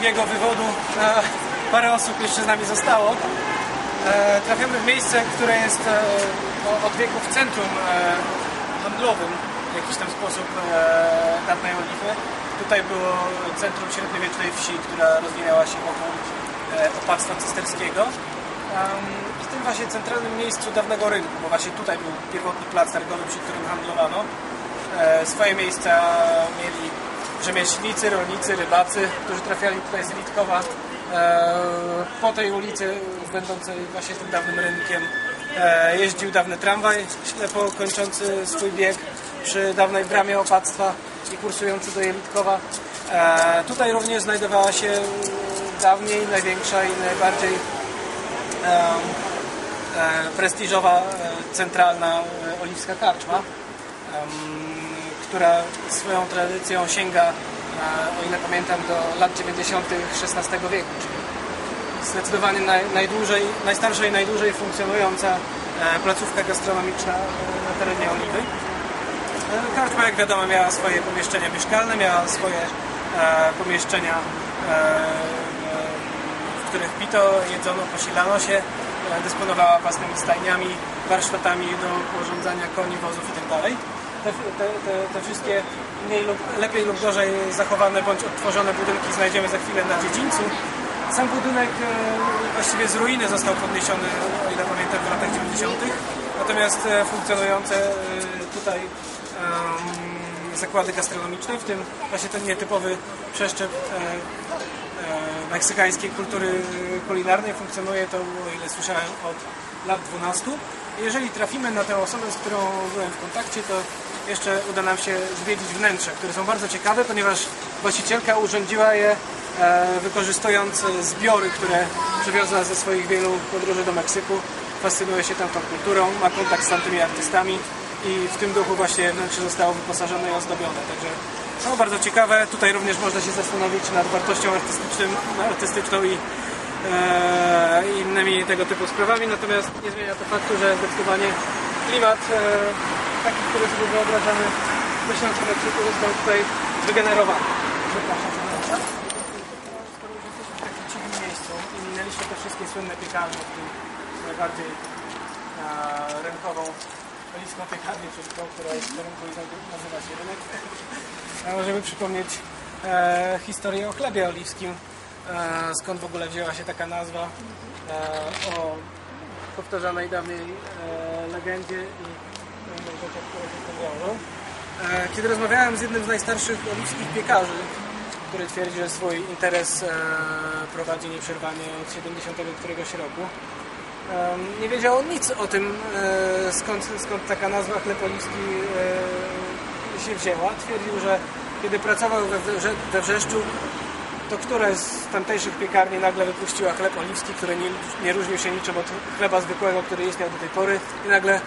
długiego wywodu e, parę osób jeszcze z nami zostało. E, trafiamy w miejsce, które jest e, od wieków centrum handlowym w jakiś tam sposób dawnej Oliwy. Tutaj było centrum średniowiecznej wsi, która rozwinęła się wokół opactwa cysterskiego. W tym właśnie centralnym miejscu dawnego rynku, bo właśnie tutaj był pierwotny plac targowy, przy którym handlowano. Swoje miejsca mieli rzemieślnicy, rolnicy, rybacy, którzy trafiali tutaj z Litkowa. E, po tej ulicy, będącej właśnie tym dawnym rynkiem, e, jeździł dawny tramwaj, ślepo kończący swój bieg przy dawnej bramie opactwa i kursujący do Jelitkowa. E, tutaj również znajdowała się dawniej największa i najbardziej prestiżowa, centralna oliwska karczma, która swoją tradycją sięga, e, o ile pamiętam, do lat 90. XVI wieku, czyli zdecydowanie naj, najdłużej, najstarsza i najdłużej funkcjonująca e, placówka gastronomiczna e, na terenie Oliwy. Karczma, jak wiadomo, miała swoje pomieszczenia mieszkalne, miała swoje pomieszczenia, w których pito, jedzono, posilano się, dysponowała własnymi stajniami, warsztatami do porządzania koni, wozów itd. Te, te, te, wszystkie mniej lub, lepiej lub gorzej zachowane bądź odtworzone budynki znajdziemy za chwilę na dziedzińcu. Sam budynek e, właściwie z ruiny został podniesiony, o ile pamiętam, w latach 90. Natomiast e, funkcjonujące e, tutaj zakłady gastronomiczne, w tym właśnie ten nietypowy przeszczep meksykańskiej kultury kulinarnej funkcjonuje to, o ile słyszałem, od lat 12. Jeżeli trafimy na tę osobę, z którą byłem w kontakcie, to jeszcze uda nam się zwiedzić wnętrze, które są bardzo ciekawe, ponieważ właścicielka urządziła je e, wykorzystując zbiory, które przywiozła ze swoich wielu podróży do Meksyku. Fascynuje się tam tą kulturą, ma kontakt z tamtymi artystami i w tym duchu właśnie wnętrze zostało wyposażone i ozdobione. Także są bardzo ciekawe. Tutaj również można się zastanowić nad wartością artystyczną i e, innymi tego typu sprawami, natomiast nie zmienia to faktu, że zdecydowanie klimat e, taki, który sobie wyobrażamy myśląc o Meksyku został tutaj wygenerowany. Przepraszam. Skoro już jesteśmy w takim cichym miejscu i minęliśmy te wszystkie słynne piekarnie, w tym najbardziej e, rynkową poliską piekarnię, tą, która jest w rynku i nazywa się rynek, a możemy przypomnieć e, historię o chlebie oliwskim, e, skąd w ogóle wzięła się taka nazwa, e, o powtarzanej dawniej e, legendzie i które. E, Kiedy rozmawiałem z jednym z najstarszych oliwskich piekarzy, który twierdzi, że swój interes e, prowadzi nieprzerwanie od 70 któregoś roku, em, nie wiedział on nic o tym, e, skąd, skąd taka nazwa e, się wzięła. Twierdził, że kiedy pracował we, Wrze- we Wrzeszczu, to któraś z tamtejszych piekarni nagle wypuściła chleb oliwski, który nie, nie różnił się niczym od chleba zwykłego, który istniał do tej pory i nagle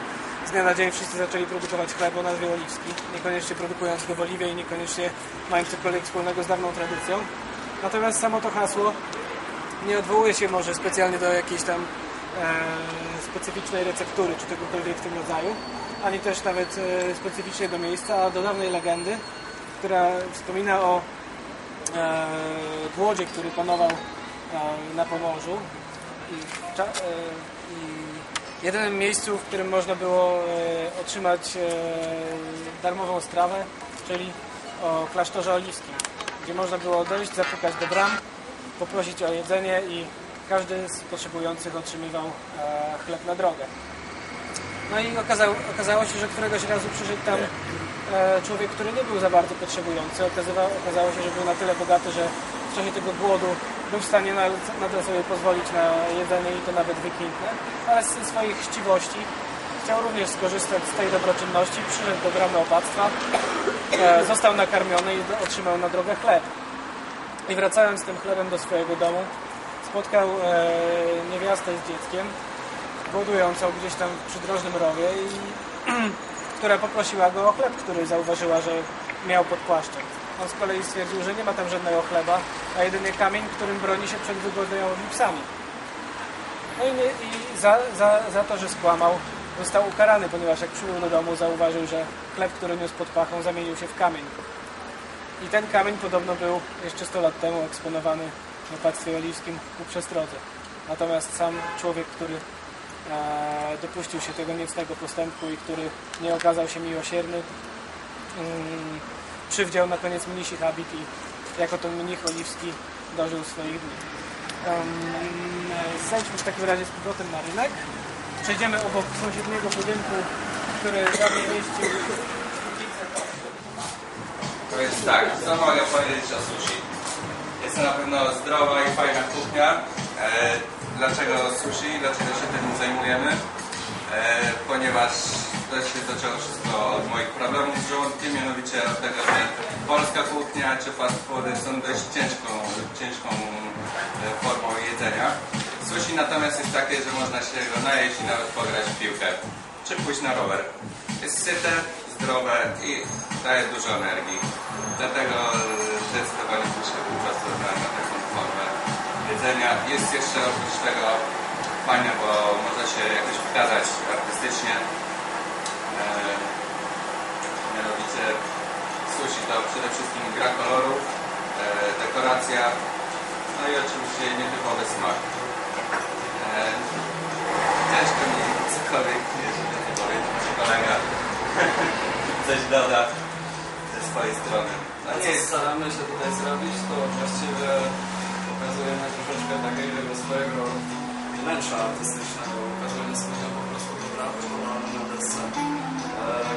z dnia na dzień wszyscy zaczęli produkować chleb o nazwie oliwski, niekoniecznie produkując go w oliwie i niekoniecznie mając cokolwiek wspólnego z dawną tradycją. Natomiast samo to hasło nie odwołuje się może specjalnie do jakiejś tam e, specyficznej receptury, czy czegokolwiek w tym rodzaju, ani też nawet e, specyficznie do miejsca, a do dawnej legendy, która wspomina o e, głodzie, który panował e, na Pomorzu i, e, i jedynym miejscu, w którym można było e, otrzymać e, darmową strawę, czyli o klasztorze oliwskim, gdzie można było dojść, zapukać do bram, poprosić o jedzenie i każdy z potrzebujących otrzymywał e, chleb na drogę. No i okazało, okazało się, że któregoś razu przyszedł tam człowiek, który nie był za bardzo potrzebujący. Okazywa, okazało się, że był na tyle bogaty, że w czasie tego głodu był w stanie nadal, sobie pozwolić na jedzenie i to nawet wykwintne, ale ze swoich chciwości chciał również skorzystać z tej dobroczynności, przyszedł do bramy opactwa, e, został nakarmiony i otrzymał na drogę chleb. I wracając z tym chlebem do swojego domu, spotkał e, niewiastę z dzieckiem, głodującą gdzieś tam w przydrożnym rowie i która poprosiła go o chleb, który zauważyła, że miał pod płaszczem. On z kolei stwierdził, że nie ma tam żadnego chleba, a jedynie kamień, którym broni się przed wygodniałymi psami. No i, nie, i za, za, za to, że skłamał, został ukarany, ponieważ jak przybył do domu, zauważył, że chleb, który niósł pod pachą, zamienił się w kamień. I ten kamień podobno był jeszcze 100 lat temu eksponowany w opactwie oliwskim u przestrodze. Natomiast sam człowiek, który e, dopuścił się tego niecnego postępku i który nie okazał się miłosierny, mm, przywdział na koniec mnisi habit i jako ten mnich oliwski dożył swoich dni. Um, zejdźmy w takim razie z powrotem na rynek. Przejdziemy obok sąsiedniego budynku, który dawniej mieścił To jest tak, co mogę powiedzieć o sushi? Jest to na pewno zdrowa i fajna kuchnia. E, dlaczego sushi? Dlaczego się tym zajmujemy? E, ponieważ to się zaczęło wszystko od moich problemów z żołądkiem, mianowicie tego, że polska kuchnia czy fast foody są dość ciężką, ciężką e, formą jedzenia. Sushi natomiast jest takie, że można się go najeść i nawet pograć w piłkę, czy pójść na rower. Jest syte, zdrowe i daje dużo energii. Dlatego e, zdecydowaliśmy się po prostu na, na taką formę jedzenia. Jest jeszcze oprócz tego fajne, bo można się jakoś wykazać artystycznie. Mianowicie sushi to przede wszystkim gra kolorów, e, dekoracja, no i oczywiście nietypowy smak. E, ciężko mi cokolwiek, jeżeli nie powiem, czy kolega coś doda ze swojej strony. A nie staramy się tutaj zrobić, to właściwie pokazujemy troszeczkę takiego swojego wnętrza artystycznego, ukazujemy swojego na desce.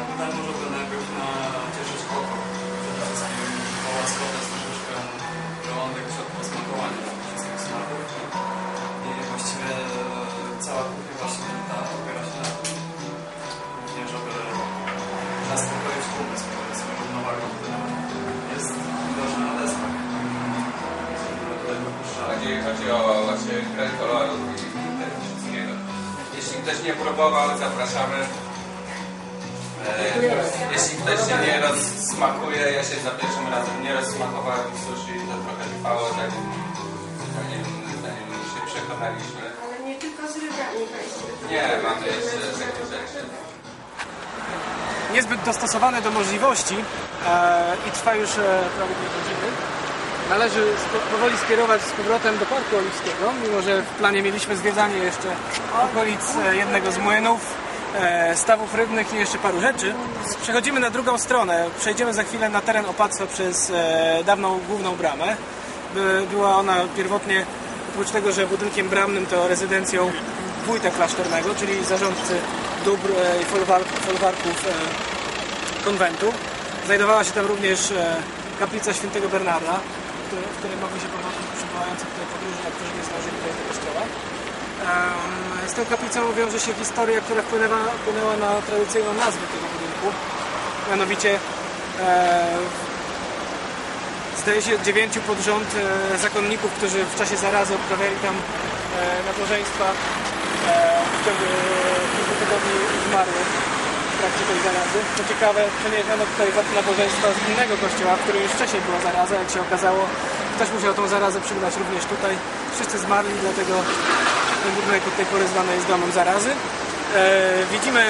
Tutaj możemy najpierw nacieszyć oko, przede wszystkim połaskować troszeczkę żołądek wszystkich smaków. I właściwie cała kuchnia właśnie ta opiera się na tym, żeby zaspokoić umysł swojego nowego jest widoczna na deskach. Chodzi, o właśnie grę kolorów i, wszystkiego. Jeśli ktoś nie próbował, zapraszamy. E, jeśli ktoś się nie rozsmakuje, ja się za pierwszym razem nie rozsmakowałem sushi, to trochę trwało, zanim, zanim, zanim się przekonaliśmy. Ale nie tylko z rybami Państwo. Nie, mamy jeszcze takie rzeczy. niezbyt dostosowane do możliwości e, i trwa już e, prawie dwie godziny. Należy powoli skierować z powrotem do Parku Oliwskiego, mimo że w planie mieliśmy zwiedzanie jeszcze okolic e, jednego z młynów, stawów rybnych i jeszcze paru rzeczy. Przechodzimy na drugą stronę. Przejdziemy za chwilę na teren opactwa przez e, dawną główną bramę. By- Była ona pierwotnie, oprócz tego, że budynkiem bramnym, to rezydencją wójta klasztornego, czyli zarządcy dóbr e, i folwark- folwarków e, konwentu. Znajdowała się tam również e, kaplica świętego Bernarda, w której mogli się pomodlić przybywający tutaj podróżni, którzy nie zdążyli dojść do kościoła. Z tą kaplicą wiąże się historia, która wpłynęła, wpłynęła na tradycyjną nazwę tego budynku. Mianowicie e, zdaje się dziewięciu pod rząd e, zakonników, którzy w czasie zarazy odprawiali tam e, nabożeństwa w ciągu kilku tygodni zmarły w trakcie tej zarazy. Co ciekawe, przeniesiono tutaj nabożeństwa z innego kościoła, w którym już wcześniej była zaraza, jak się okazało. Ktoś musiał tą zarazę przygnać również tutaj. Wszyscy zmarli, dlatego ten budynek od tej pory zwany jest domem zarazy. E, widzimy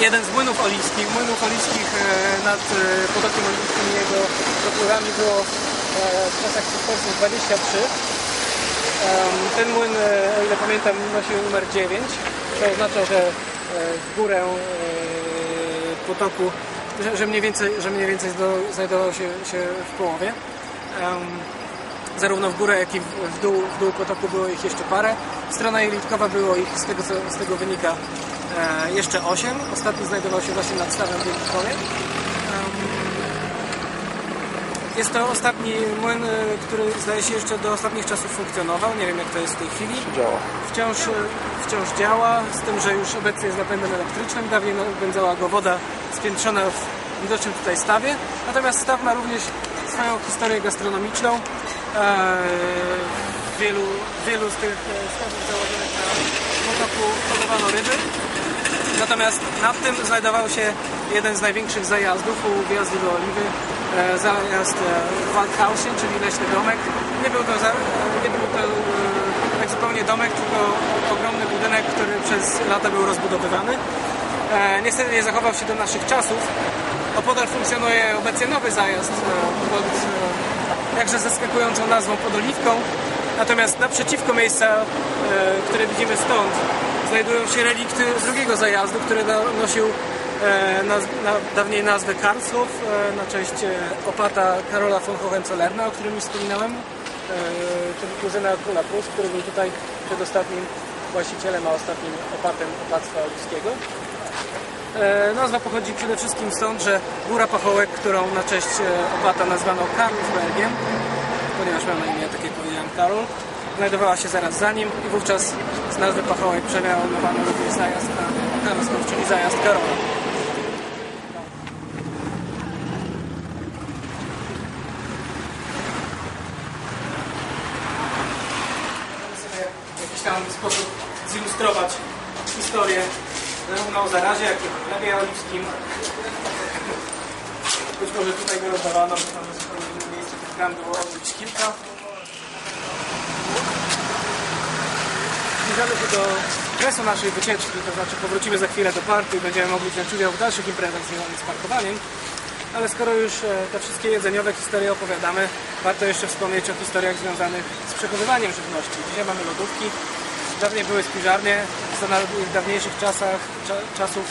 jeden z młynów oliwskich. Młynów oliwskich e, nad e, potokiem oliwskim i jego dopływami było w czasach przedwczesnych 23. Em, Ten młyn, o ile pamiętam, nosił numer 9, co oznacza, że w górę potoku, że, mniej więcej, że mniej więcej znajdował się, się w połowie. Zarówno w górę, jak i w dół, w dół potoku było ich jeszcze parę. Strona jelitkowa było ich, z tego, co, z tego wynika, e, jeszcze 8. Ostatni znajdował się właśnie nad stawem w Jelitkowie. Jest to ostatni młyn, e, który zdaje się jeszcze do ostatnich czasów funkcjonował. Nie wiem jak to jest w tej chwili. Wciąż, e, wciąż działa, z tym, że już obecnie jest napędem elektrycznym. Dawniej napędzała go woda spiętrzona w widocznym tutaj stawie. Natomiast staw ma również swoją historię gastronomiczną. E, wielu, wielu z tych e, stawów założonych na potoku hodowano ryby. Natomiast nad tym znajdował się jeden z największych zajazdów u wjazdu do Oliwy. E, zajazd Waldhausen, czyli leśny domek. Nie był to, nie był to tak zupełnie domek, tylko ogromny budynek, który przez lata był rozbudowywany. Niestety nie zachował się do naszych czasów. Opodal funkcjonuje obecnie nowy zajazd pod jakże zaskakującą nazwą Podoliwką. Natomiast naprzeciwko miejsca, e, które widzimy stąd, znajdują się relikty drugiego zajazdu, który no- nosił e, dawniej nazwę Karlshof e, na cześć opata Karola von Hohenzollerna, o którym już wspominałem. Kuzyna króla Prus, który był tutaj przedostatnim właścicielem, a ostatnim opatem opactwa ludzkiego. E, Nazwa pochodzi przede wszystkim stąd, że góra pachołek, którą na cześć e, opata nazwano Karlsbergiem, ponieważ miał na imię, tak jak powiedziałem, Karol, znajdowała się zaraz za nim i wówczas z nazwy pachołek przemianowano również zajazd na Karlshof, czyli zajazd Karola. Możemy sobie w jakiś tam sposób zilustrować historię zarówno o zarazie, jak o chlebie oliwskim. Być może tutaj go rozdawano, bo tam zupełnie inne miejsce tych gram było gdzieś kilka. Zbliżamy się do kresu naszej wycieczki, to znaczy powrócimy za chwilę do parku i będziemy mogli wziąć udział w dalszych imprezach związanych z parkowaniem. Ale skoro już e, te wszystkie jedzeniowe historie opowiadamy, warto jeszcze wspomnieć o historiach związanych z przechowywaniem żywności. Dzisiaj mamy lodówki, dawniej były spiżarnie, za na- w dawniejszych czasach, cza, czasów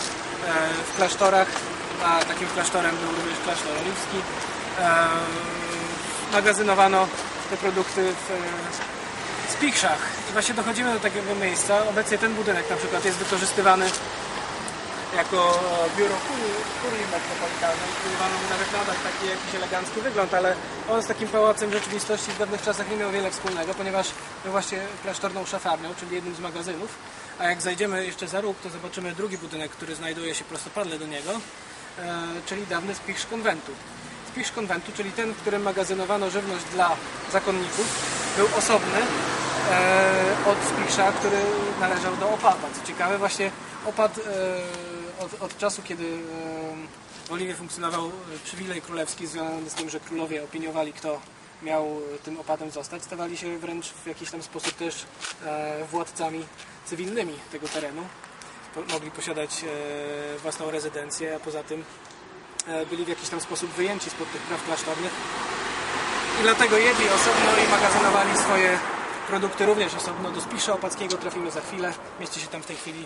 e, w klasztorach, a takim klasztorem był również klasztor oliwski, e, magazynowano te produkty w e, spichrzach. I właśnie dochodzimy do takiego miejsca. Obecnie ten budynek na przykład jest wykorzystywany jako e, biuro kurii, metropolitalnej, który ma na wykładach taki jakiś elegancki wygląd, ale on z takim pałacem rzeczywistości w dawnych czasach nie miał wiele wspólnego, ponieważ był właśnie klasztorną szafarnią, czyli jednym z magazynów. A jak zajdziemy jeszcze za róg, to zobaczymy drugi budynek, który znajduje się prostopadle do niego, e, czyli dawny spichrz konwentu. Spichrz konwentu, czyli ten, w którym magazynowano żywność dla zakonników, był osobny e, od spichrza, który należał do opata. Co ciekawe, właśnie opat e, od, od czasu, kiedy w Oliwie funkcjonował przywilej królewski związany z tym, że królowie opiniowali, kto miał tym opatem zostać, stawali się wręcz w jakiś tam sposób też e, władcami cywilnymi tego terenu. Mogli posiadać e, własną rezydencję, a poza tym e, byli w jakiś tam sposób wyjęci spod tych praw klasztornych i dlatego jedli osobno i magazynowali swoje produkty również osobno. Do Spisza Opackiego trafimy za chwilę. Mieści się tam w tej chwili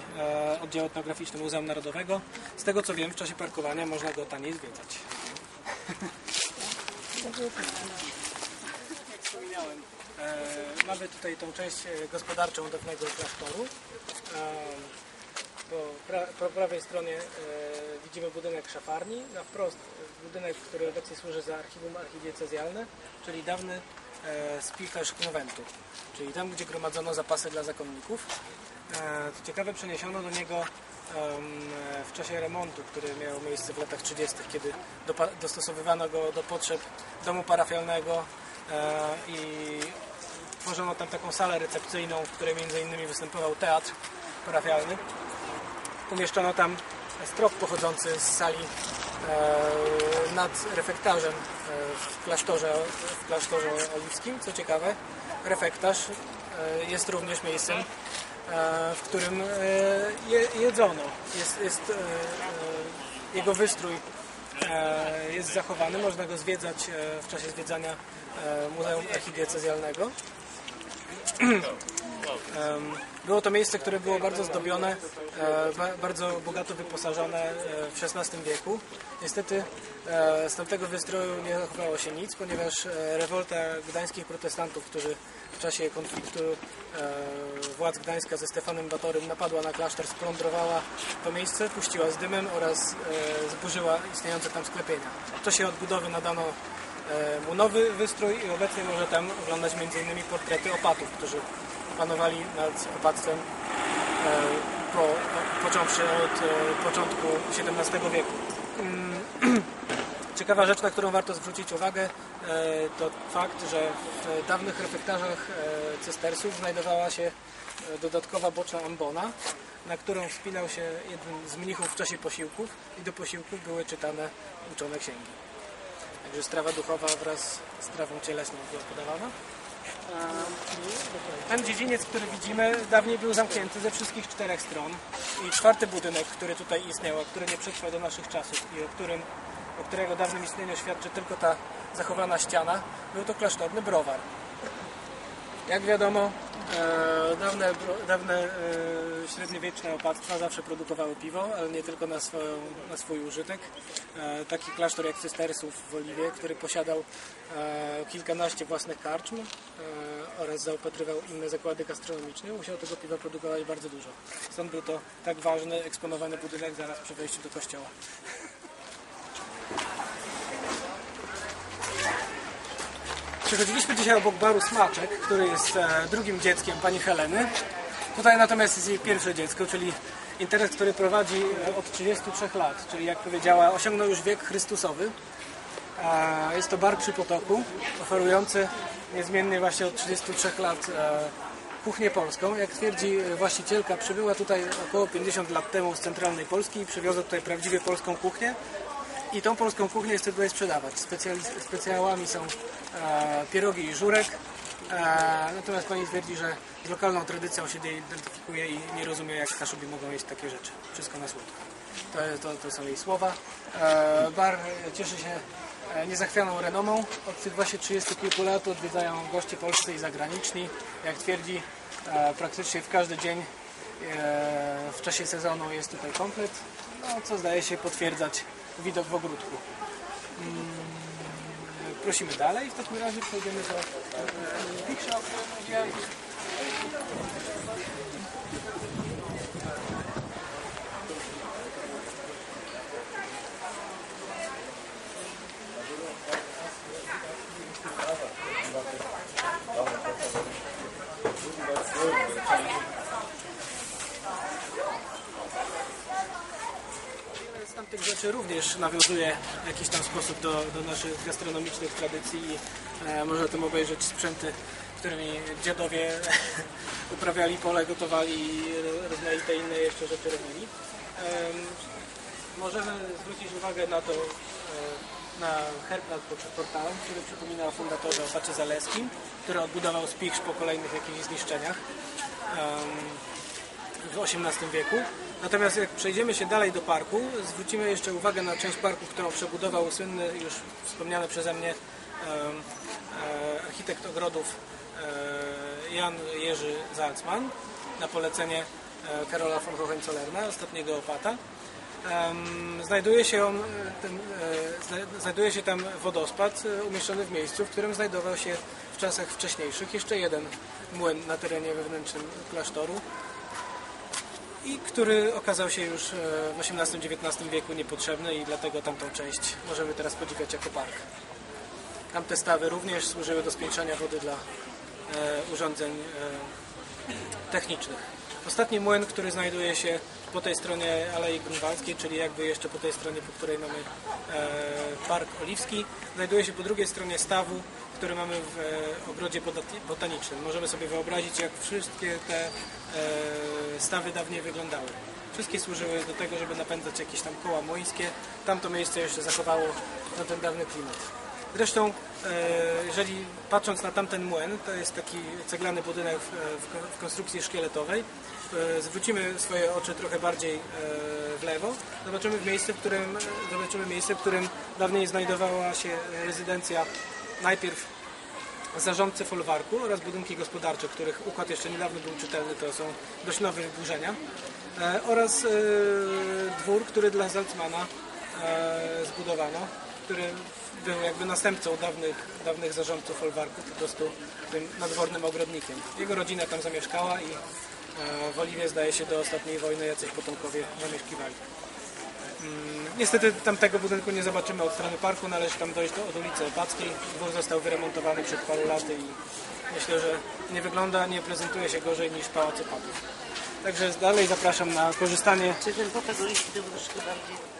oddział etnograficzny Muzeum Narodowego. Z tego co wiem, w czasie parkowania można go taniej zwiedzać. Jak wspominałem, e, mamy tutaj tą część e, gospodarczą dawnego klasztoru. E, po, pra, po prawej stronie e, widzimy budynek szafarni, na wprost budynek, który obecnie służy za archiwum archidiecezjalne, czyli dawny e, spichrz konwentu, czyli tam, gdzie gromadzono zapasy dla zakonników. E, co ciekawe, przeniesiono do niego w czasie remontu, który miał miejsce w latach 30., kiedy dostosowywano go do potrzeb domu parafialnego i tworzono tam taką salę recepcyjną, w której między innymi występował teatr parafialny umieszczono tam strop pochodzący z sali e, nad refektarzem e, w klasztorze, w klasztorze oliwskim. Co ciekawe, refektarz e, jest również miejscem, e, w którym e, je, jedzono. Jest, jest, e, e, jego wystrój e, jest zachowany, można go zwiedzać e, w czasie zwiedzania e, Muzeum Archidiecezjalnego. Było to miejsce, które było bardzo zdobione, e, ba- bardzo bogato wyposażone e, w XVI wieku. Niestety e, z tamtego wystroju nie zachowało się nic, ponieważ rewolta gdańskich protestantów, którzy w czasie konfliktu władz Gdańska ze Stefanem Batorym napadła na klasztor, splądrowała to miejsce, puściła z dymem oraz zburzyła istniejące tam sklepienia. W czasie odbudowy nadano mu nowy wystrój i obecnie może tam oglądać m.in. portrety opatów, którzy panowali nad opactwem e, po, począwszy od e, początku XVII wieku. Mm, Ciekawa rzecz, na którą warto zwrócić uwagę, e, to fakt, że w dawnych refektarzach cystersów znajdowała się dodatkowa boczna ambona, na którą wspinał się jeden z mnichów w czasie posiłków i do posiłków były czytane uczone księgi. Także strawa duchowa wraz z strawą cielesną była podawana. Ten dziedziniec, który widzimy, dawniej był zamknięty ze wszystkich czterech stron. I czwarty budynek, który tutaj istniał, a który nie przetrwał do naszych czasów i o którym o którego dawnym istnieniu świadczy tylko ta zachowana ściana, był to klasztorny browar. Jak wiadomo, e, dawne, dawne e, średniowieczne opactwa zawsze produkowały piwo, ale nie tylko na, swoją, na swój użytek. E, taki klasztor jak Cystersów w Oliwie, który posiadał e, kilkanaście własnych karczm e, oraz zaopatrywał inne zakłady gastronomiczne, musiał tego piwa produkować bardzo dużo. Stąd był to tak ważny, eksponowany budynek zaraz przy wejściu do kościoła. Przechodziliśmy dzisiaj obok baru Smaczek, który jest e, drugim dzieckiem pani Heleny. Tutaj natomiast jest jej pierwsze dziecko, czyli interes, który prowadzi e, od 33 lat, czyli jak powiedziała, osiągnął już wiek chrystusowy. E, Jest to bar przy potoku, oferujący niezmiennie właśnie od 33 lat e, kuchnię polską. Jak twierdzi właścicielka, przybyła tutaj około 50 lat temu z centralnej Polski i przywiozła tutaj prawdziwie polską kuchnię. I tą polską kuchnię chce tutaj sprzedawać. Specjali- specjałami są e, pierogi i żurek. E, natomiast pani twierdzi, że z lokalną tradycją się identyfikuje i nie rozumie, jak Kaszubi mogą jeść takie rzeczy. Wszystko na słodko. To, to, to są jej słowa. E, bar cieszy się e, niezachwianą renomą. Od tych właśnie 30 kilku lat odwiedzają goście polscy i zagraniczni. Jak twierdzi, praktycznie w każdy dzień w czasie sezonu jest tutaj komplet, no, co zdaje się potwierdzać widok w ogródku. Prosimy dalej, w takim razie przejdziemy do e, Big Shop. z tamtych rzeczy również nawiązuje w jakiś tam sposób do, do naszych gastronomicznych tradycji i e, można tam obejrzeć sprzęty, którymi dziadowie uprawiali pole, gotowali i rozmaite inne jeszcze rzeczy robili. Em, możemy zwrócić uwagę na to, e, na herb nad portalem, który przypomina o fundatorze Opacie Zaleskim, który odbudował Spicz po kolejnych jakichś zniszczeniach. W XVIII wieku. Natomiast jak przejdziemy się dalej do parku, zwrócimy jeszcze uwagę na część parku, którą przebudował słynny, już wspomniany przeze mnie e, architekt ogrodów e, Jan Jerzy Zalcman na polecenie e, Karola von Hohenzollerna, ostatniego opata. Znajduje się, on, ten, zna- znajduje się tam wodospad umieszczony w miejscu, w którym znajdował się w czasach wcześniejszych jeszcze jeden młyn na terenie wewnętrznym klasztoru i który okazał się już e, w XVIII-XIX wieku niepotrzebny i dlatego tamtą część możemy teraz podziwiać jako park. Tamte stawy również służyły do spiętrzania wody dla e, urządzeń e, technicznych. Ostatni młyn, który znajduje się po tej stronie Alei Grunwaldzkiej, czyli jakby jeszcze po tej stronie, po której mamy e, Park Oliwski, znajduje się po drugiej stronie stawu, który mamy w e, ogrodzie botanicznym. Możemy sobie wyobrazić, jak wszystkie te e, stawy dawniej wyglądały. Wszystkie służyły do tego, żeby napędzać jakieś tam koła młyńskie. Tamto miejsce jeszcze zachowało no, ten dawny klimat. Zresztą, e, jeżeli patrząc na tamten młyn, to jest taki ceglany budynek w, w, ko- w konstrukcji szkieletowej, e, zwrócimy swoje oczy trochę bardziej e, w lewo, zobaczymy, w miejsce, w którym, zobaczymy miejsce, w którym dawniej znajdowała się rezydencja najpierw zarządcy folwarku oraz budynki gospodarcze, których układ jeszcze niedawno był czytelny, to są dość nowe wyburzenia. Oraz dwór, który dla Zalcmana e, zbudowano, który był jakby następcą dawnych, dawnych zarządców folwarku, po prostu tym nadwornym ogrodnikiem. Jego rodzina tam zamieszkała i e, w Oliwie zdaje się do ostatniej wojny jacyś potomkowie zamieszkiwali. Niestety tamtego budynku nie zobaczymy od strony parku, należy tam dojść do, od ulicy Opackiej. Dwór został wyremontowany przed paru laty i myślę, że nie wygląda, nie prezentuje się gorzej niż Pałac Opatów. Także dalej zapraszam na korzystanie Czy ten potek oliwki to był troszkę bardziej